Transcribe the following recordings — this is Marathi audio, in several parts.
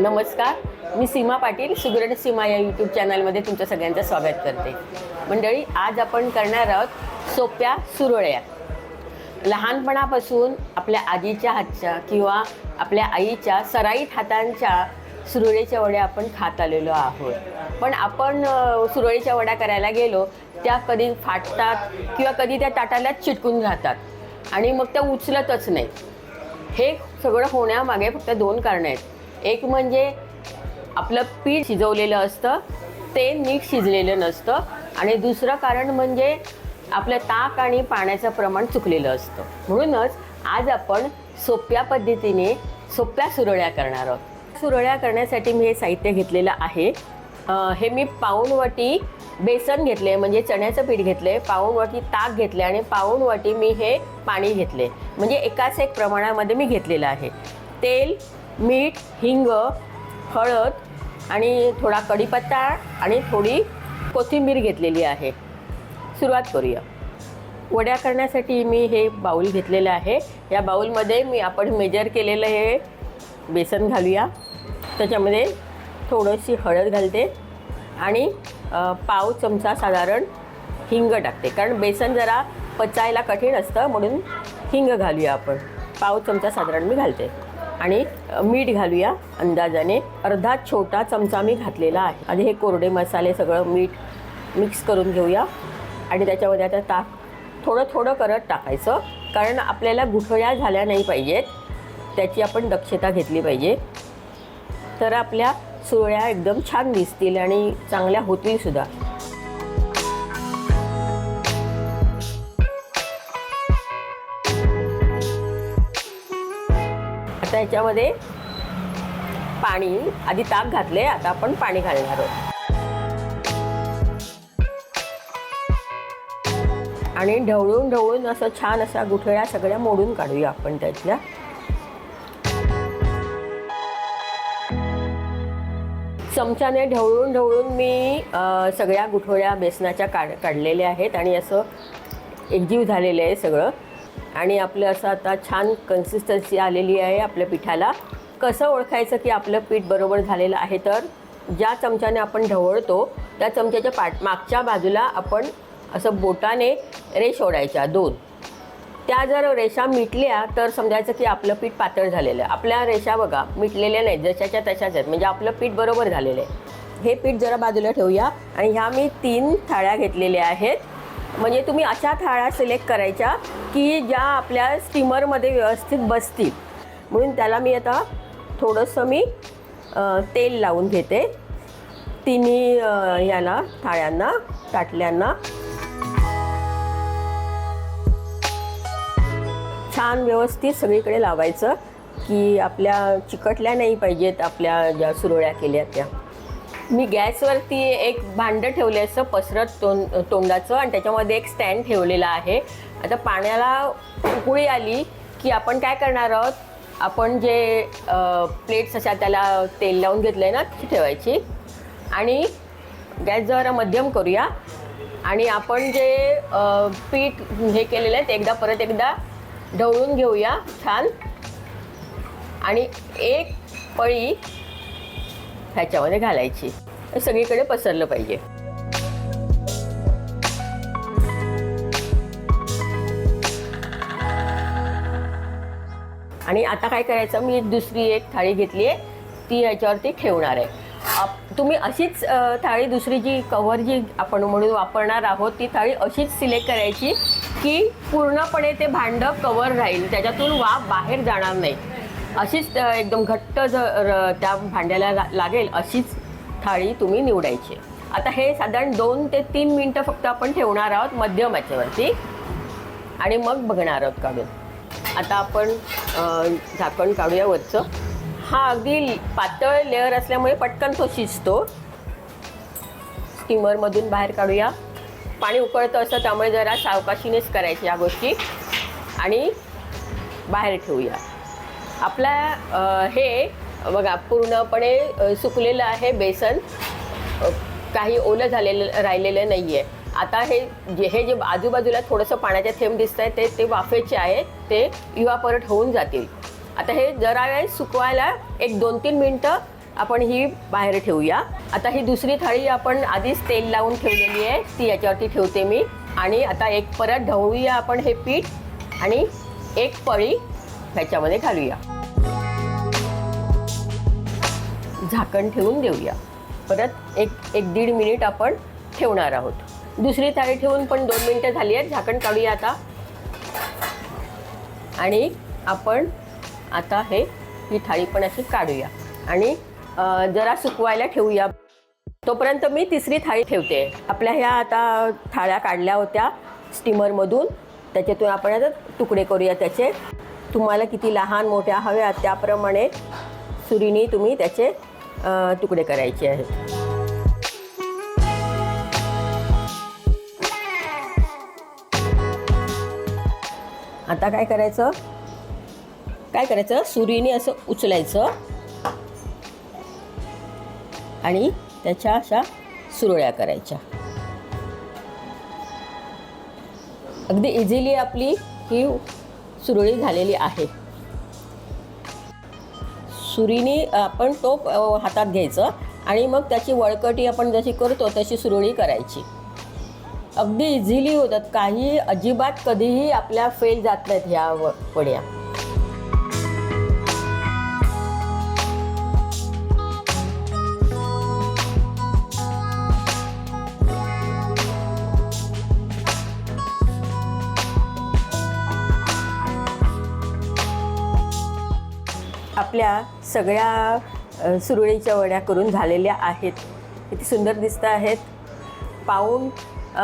नमस्कार. मी सीमा पाटील सुगरण सीमा या यूट्यूब चॅनलमध्ये तुमचं सगळ्यांचं स्वागत करते. मंडळी आज आपण करणार आहोत सोप्या सुरळ्या. लहानपणापासून आपल्या आजीच्या हातच्या किंवा आपल्या आईच्या सराईत हातांच्या सुरळीच्या वड्या आपण खात आलेलो आहोत. पण आपण सुरळीच्या वड्या करायला गेलो त्या कधी फाटतात किंवा कधी त्या ताटालाच चिटकून राहतात आणि मग त्या उचलतच नाही हे सगळं होण्यामागे फक्त दोन कारणं आहेत. एक म्हणजे आपलं पीठ शिजवलेलं असतं ते नीट शिजलेलं नसतं आणि दुसरं कारण म्हणजे आपलं ताक आणि पाण्याचं प्रमाण चुकलेलं असतं. म्हणूनच आज आपण सोप्या पद्धतीने सोप्या सुरळ्या करणार आहोत. सुरळ्या करण्यासाठी मी हे साहित्य घेतलेलं आहे. हे मी पाऊण वाटी बेसन घेतले म्हणजे चण्याचं पीठ घेतले पाऊण वाटी ताक घेतले आणि पाऊण वाटी मी हे पाणी घेतले म्हणजे एकाच एक प्रमाणामध्ये मी घेतलेलं आहे. तेल मीठ हिंग हळद आणि थोडा कढीपत्ता आणि थोडी कोथिंबीर घेतलेली आहे. सुरुवात करूया. वड्या करण्यासाठी मी हे बाऊल घेतलेलं आहे. या बाऊलमध्ये मी आपण मेजर केलेलं हे बेसन घालूया. त्याच्यामध्ये थोडीशी हळद घालते आणि पाव चमचा साधारण हिंग टाकते. कारण बेसन जरा पचायला कठीण असतं म्हणून हिंग घालूया आपण. पाव चमचा साधारण मी घालते. आणि मीठ घालूया अंदाजाने. अर्धा छोटा चमचा मी घातलेला आहे. आधी हे कोरडे मसाले सगळं मीठ मिक्स करून घेऊया. आणि त्याच्यामध्ये आता ताक थोडं थोडं करत टाकायचं. कारण आपल्याला गुठळ्या झाल्या नाही पाहिजेत. त्याची आपण दक्षता घेतली पाहिजे. तर आपल्या सुरळ्या एकदम छान दिसतील आणि चांगल्या होतील आता याच्यामध्ये पाणी आधी ताक घातले आता आपण पाणी घालणार आहोत. आणि ढवळून ढवळून असं छान अशा गुठळ्या सगळ्या मोडून काढूया आपण त्यातल्या. चमच्याने ढवळून ढवळून मी सगळ्या गुठळ्या बेसनाच्या काढ काढलेल्या आहेत आणि असं एकजीव झालेलं आहे सगळं. आणि आपलं असं आता छान कन्सिस्टन्सी आलेली आहे आपल्या पिठाला. कसं ओळखायचं की आपलं पीठ बरोबर झालेलं आहे तर? ज्या चमच्याने आपण ढवळतो त्या चमच्याच्या पाठ मागच्या बाजूला आपण असं बोटाने रेष ओढायच्या दोन. त्या जर रेषा मिटल्या तर समजायचं की आपलं पीठ पातळ झालेलं आहे. आपल्या रेषा बघा मिटलेल्या नाहीत जशाच्या तशाच आहेत. म्हणजे आपलं पीठ बरोबर झालेलं आहे. हे पीठ जरा बाजूला ठेवूया. आणि ह्या मी तीन थाळ्या घेतलेल्या आहेत. म्हणजे तुम्ही अशा थाळ्या सिलेक्ट करायच्या की ज्या आपल्या स्टीमरमध्ये व्यवस्थित बसतील. म्हणून त्याला मी आता थोडंसं मी तेल लावून घेते. तिन्ही याला थाळ्यांना ताटल्यांना छान व्यवस्थित सगळीकडे लावायचं की आपल्या चिकटल्या नाही पाहिजेत आपल्या ज्या सुरळ्या केल्या त्या. मी गॅसवरती एक भांडं ठेवले असं पसरत तोंड तोंडाचं आणि त्याच्यामध्ये एक स्टँड ठेवलेला आहे. आता पाण्याला उकळी आली की आपण काय करणार आहोत? आपण जे प्लेट्स अशा त्याला तेल लावून घेतलं आहे ना ती ठेवायची. आणि गॅस जरा मध्यम करूया. आणि आपण जे पीठ हे केलेलं आहे ते एकदा परत एकदा ढवळून घेऊया छान. आणि एक पळी ह्याच्यामध्ये घालायची. सगळीकडे पसरलं पाहिजे. आणि आता काय करायचं? मी दुसरी एक थाळी घेतली आहे. ती याच्यावरती ठेवणार आहे. आप- तुम्ही अशीच थाळी दुसरी जी कव्हर जी आपण म्हणून वापरणार आहोत ती थाळी अशीच सिलेक्ट करायची की पूर्णपणे ते भांडं कवर राहील. त्याच्यातून वाफ बाहेर जाणार नाही. अशीच एकदम घट्ट जर त्या भांड्याला ला- लागेल अशीच थाळी तुम्ही निवडायची. आता हे साधारण दोन ते तीन मिनटं फक्त आपण ठेवणार आहोत मध्यम याच्यावरती आणि मग बघणार आहोत काढून. आता आपण झाकण काढूया वरचं. हा अगदी पातळ लेअर असल्यामुळे पटकन तो शिजतो. स्टीमरमधून बाहेर काढूया. पाणी उकळतं असतं त्यामुळे जरा सावकाशीनेच करायची या गोष्टी. आणि बाहेर ठेवूया. आपल्या हे बघा पूर्णपणे सुकलेलं आहे बेसन. काही ओलं झालेलं राहिलेलं नाही आहे आता हे जे हे जे आजूबाजूला थोडंसं पाण्याचे थेंब दिसत आहे ते ते वाफेचे आहेत. ते इवापरट होऊन जातील. आता हे जरा वेळ सुकवायला एक दोन तीन मिनटं आपण ही बाहेर ठेवूया. आता ही दुसरी थाळी आपण आधीच तेल लावून ठेवलेली आहे. ती याच्यावरती ठेवते मी. आणि आता एक परत ढवळूया आपण हे पीठ. आणि एक पळी ह्याच्यामध्ये घालूया. झाकण ठेवून देऊया. परत एक एक दीड मिनिट आपण ठेवणार आहोत. दुसरी थाळी ठेवून पण दोन मिनटं झाली आहेत. झाकण काढूया आता. आणि आपण आता हे ही थाळी पण अशी काढूया. आणि जरा सुकवायला ठेवूया. तोपर्यंत मी तिसरी थाळी ठेवते. आपल्या ह्या आता थाळ्या काढल्या होत्या स्टीमरमधून. त्याच्यातून आपण आता तुकडे करूया त्याचे. तुम्हाला किती लहान मोठ्या हव्या त्याप्रमाणे सुरीने तुम्ही त्याचे तुकडे करायचे आहेत. आता काय करायचं? काय करायचं? सुरीने असं उचलायचं. आणि त्याच्या अशा सुरळ्या करायच्या. अगदी इझिली आपली ही सुरळी झालेली आहे. सुरीने आपण टोप हातात घ्यायचं आणि मग त्याची वळकटी आपण जशी करतो तशी सुरळी करायची. अगदी इझिली होतात. काही अजिबात कधीही आपल्या फेल जात नाहीत ह्या व- वड्या आपल्या सगळ्या सुरळीच्या वड्या करून झालेल्या आहेत. किती सुंदर दिसत आहेत. पाऊण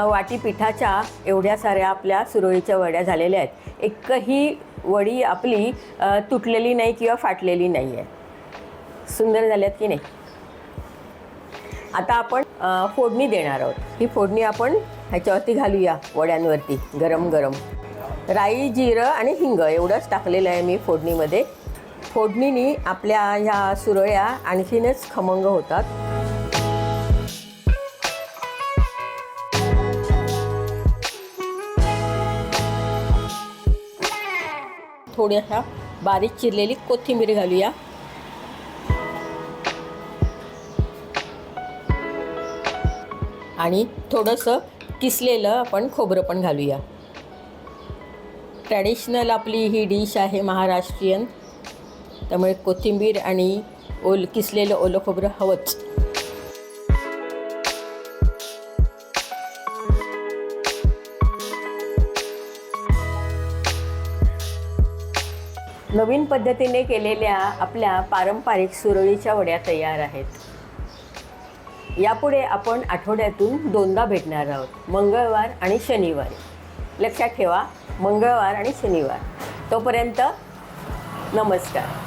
वाटी पिठाच्या एवढ्या साऱ्या आपल्या सुरळीच्या वड्या झालेल्या आहेत. एकही वडी आपली तुटलेली नाही किंवा फाटलेली नाही आहे सुंदर झाल्यात की नाही? आता आपण फोडणी देणार आहोत. ही फोडणी आपण ह्याच्यावरती घालूया वड्यांवरती गरम गरम राई जिरं आणि हिंग एवढंच टाकलेलं आहे मी फोडणीमध्ये. फोडणीने आपल्या ह्या सुरळ्या आणखीनच खमंग होतात. थोड्याशा बारीक चिरलेली कोथिंबीर घालूया. आणि थोडंसं किसलेलं आपण खोबरं पण घालूया. ट्रॅडिशनल आपली ही डिश आहे महाराष्ट्रीयन. त्यामुळे कोथिंबीर आणि ओल किसलेलं ओलं खोबरं हवंच. नवीन पद्धतीने केलेल्या आपल्या पारंपरिक सुरळीच्या वड्या तयार आहेत. यापुढे आपण आठवड्यातून दोनदा भेटणार आहोत मंगळवार आणि शनिवारी. लक्षात ठेवा मंगळवार आणि शनिवार. तोपर्यंत नमस्कार.